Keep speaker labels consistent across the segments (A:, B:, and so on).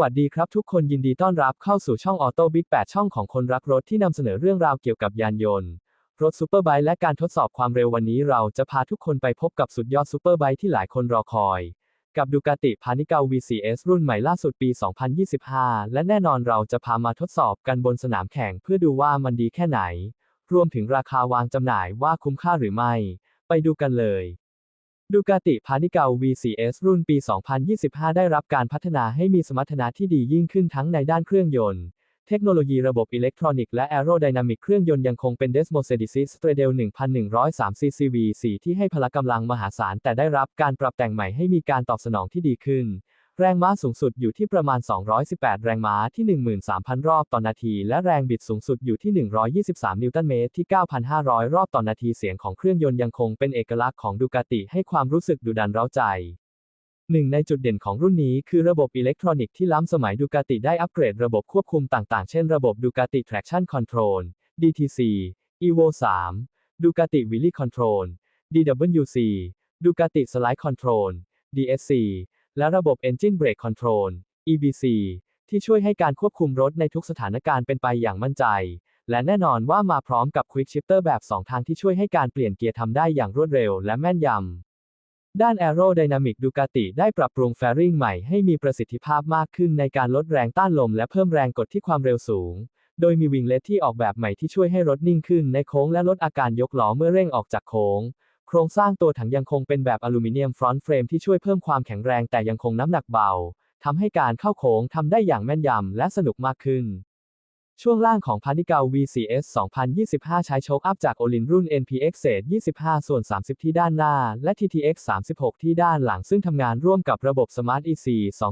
A: วัสดีครับทุกคนยินดีต้อนรับเข้าสู่ช่องออโต้บิ๊ก8ช่องของคนรักรถที่นำเสนอเรื่องราวเกี่ยวกับยานยนต์ รถซูเปอร์ไบค์และการทดสอบความเร็ววันนี้เราจะพาทุกคนไปพบกับสุดยอดซูเปอร์ไบค์ที่หลายคนรอคอย กับดูกาติพานิเกา VCS รุ่นใหม่ล่าสุดปี 2025 และแน่นอนเราจะพามาทดสอบกันบนสนามแข่งเพื่อดูว่ามันดีแค่ไหน รวมถึงราคาวางจำหน่ายว่าคุ้มค่าหรือไม่ ไปดูกันเลย ดูกาติพานิเกา VCS รุ่นปี 2025 ได้รับการพัฒนาให้มีสมรรถนะที่ดียิ่งขึ้นทั้งในด้านเครื่องยนต์ เทคโนโลยีระบบอิเล็กทรอนิกส์และแอโรไดนามิกเครื่องยนต์ยังคงเป็น Desmo s e d i s s t r a d e l 1103 ccv 4 ที่ให้พละกำลังมหาศาลแต่ได้รับการปรับแต่งใหม่ให้มีการตอบสนองที่ดีขึ้น แรงม้าสูงสุดอยู่ที่ประมาณ 218 แรงม้าที่ 13,000 รอบต่อนาที และแรงบิดสูงสุดอยู่ที่ 123 นิวตันเมตรที่ 9,500 รอบต่อนาทีเสียงของเครื่องยนต์ยังคงเป็นเอกลักษณ์ของดูกาติให้ความรู้สึกดุดันเร้าใจ หนึ่งในจุดเด่นของรุ่นนี้คือระบบอิเล็กทรอนิกส์ที่ล้ำสมัยดูกาติได้อัปเกรดระบบควบคุมต่างๆ เช่นระบบดูกาติ Traction Control DTC Evo 3ดูกาติ Wheelie Control DWC ดูกาติ Slide Control DSC และระบบ Engine Brake Control EBC ที่ช่วยให้การควบคุมรถในทุกสถานการณ์เป็นไปอย่างมั่นใจ และแน่นอนว่ามาพร้อมกับ Quick Shifter แบบ 2 ทางที่ช่วยให้การเปลี่ยนเกียร์ทำได้อย่างรวดเร็วและแม่นยำ ด้าน Aerodynamic Ducati ได้ปรับปรุงแฟริงใหม่ให้มีประสิทธิภาพมากขึ้นในการลดแรงต้านลมและเพิ่มแรงกดที่ความเร็วสูง โดยมีวิงเล็ตที่ออกแบบใหม่ที่ช่วยให้รถนิ่งขึ้นในโค้งและลดอาการยกล้อเมื่อเร่งออกจากโค้ง ครงสร้างตัวถังยังคงเป็นแบบอลูมิเนียมฟรอนต์เฟรมที่ช่วยเพิ่มความแข็งแรงแต่ยังคงน้ำหนักเบา ทำให้การเข้าโค้งทำได้อย่างแม่นยำและสนุกมากขึ้น ช่วงล่างของพานิเกา VCS 2025 ใช้โชคอัพจากโอลินรุ่น NPX เศษ25 ส่วน 30 ที่ด้านหน้า และ TTX 36 ที่ด้านหลังซึ่งทำงานร่วมกับระบบ Smart EC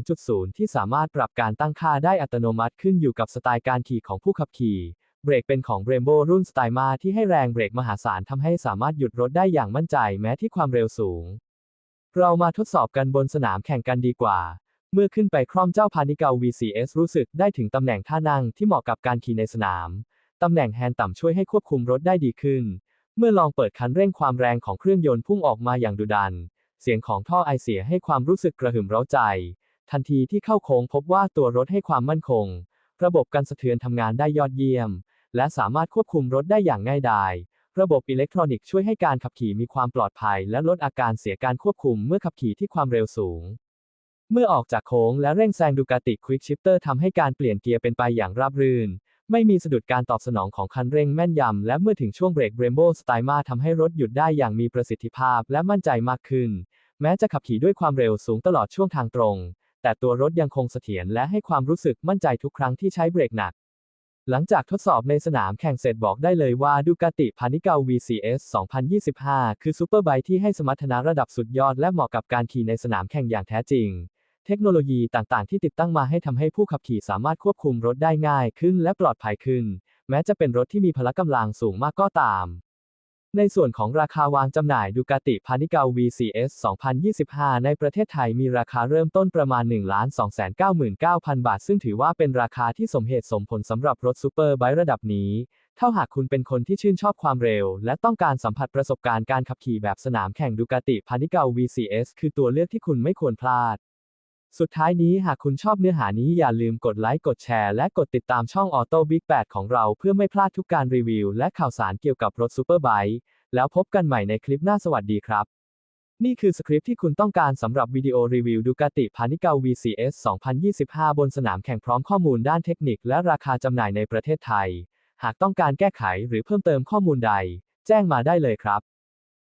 A: 2.0 ที่สามารถปรับการตั้งค่าได้อัตโนมัติขึ้นอยู่กับสไตล์การขี่ของผู้ขับขี่ เบรกเป็นของ Brembo รุ่นสไตล์มาที่ให้แรงเบรกมหาศาลทำให้สามารถหยุดรถได้อย่างมั่นใจแม้ที่ความเร็วสูง เรามาทดสอบกันบนสนามแข่งกันดีกว่า เมื่อขึ้นไปคร่อมเจ้าพานิเกา VCS รู้สึกได้ถึงตำแหน่งท่านั่งที่เหมาะกับการขี่ในสนาม ตำแหน่งแฮนด์ต่ำช่วยให้ควบคุมรถได้ดีขึ้น เมื่อลองเปิดคันเร่งความแรงของเครื่องยนต์พุ่งออกมาอย่างดุดัน เสียงของท่อไอเสียให้ความรู้สึกกระหึ่มเร้าใจ ทันทีที่เข้าโค้งพบว่าตัวรถให้ความมั่นคง ระบบกันสะเทือนทำงานได้ยอดเยี่ยม และสามารถควบคุมรถได้อย่างง่ายดายระบบอิเล็กทรอนิกส์ช่วยให้การขับขี่มีความปลอดภัย และลดอาการเสียการควบคุมเมื่อขับขี่ที่ความเร็วสูง เมื่อออกจากโค้งและเร่งแซงดูกาติควิกชิปเตอร์ทำให้การเปลี่ยนเกียร์เป็นไปอย่างราบรื่น ไม่มีสะดุดการตอบสนองของคันเร่งแม่นยำ และเมื่อถึงช่วงเบรกเบรมโบสไตล์มาทำให้รถหยุดได้อย่างมีประสิทธิภาพและมั่นใจมากขึ้น แม้จะขับขี่ด้วยความเร็วสูงตลอดช่วงทางตรง แต่ตัวรถยังคงเสถียรและให้ความรู้สึกมั่นใจทุกครั้งที่ใช้เบรกหนัก หลังจากทดสอบในสนามแข่งเสร็จบอกได้เลยว่าดูกาติพานิเกา VCS 2025 คือซูเปอร์ไบค์ที่ให้สมรรถนะระดับสุดยอดและเหมาะกับการขี่ในสนามแข่งอย่างแท้จริง เทคโนโลยีต่างๆ ที่ติดตั้งมาให้ทำให้ผู้ขับขี่สามารถควบคุมรถได้ง่ายขึ้นและปลอดภัยขึ้น แม้จะเป็นรถที่มีพละกำลังสูงมากก็ตาม ในส่วนของราคาวางจำหน่ายดูกาติพานิเกา VCS 2025 ในประเทศไทยมีราคาเริ่มต้นประมาณ 1,299,000 บาท ซึ่งถือว่าเป็นราคาที่สมเหตุสมผลสำหรับรถซูเปอร์ไบค์ระดับนี้ ถ้าหากคุณเป็นคนที่ชื่นชอบความเร็ว และต้องการสัมผัสประสบการณ์การขับขี่แบบสนามแข่งดูกาติพานิเกา VCS คือตัวเลือกที่คุณไม่ควรพลาด สุดท้ายนี้หากคุณชอบเนื้อหานี้อย่าลืมกดไลค์ กดแชร์ และกดติดตามช่อง Auto Big 8 ของเราเพื่อไม่พลาดทุกการรีวิว และข่าวสารเกี่ยวกับรถซูเปอร์ไบค์แล้วพบกันใหม่ในคลิปหน้าสวัสดีครับ นี่คือสคริปต์ที่คุณต้องการสำหรับวิดีโอรีวิวดูกาติพานิเกา VCS 2025 บนสนามแข่งพร้อมข้อมูลด้านเทคนิค และราคาจำหน่ายในประเทศไทย หากต้องการแก้ไขหรือเพิ่มเติมข้อมูลใด แจ้งมาได้เลยครับ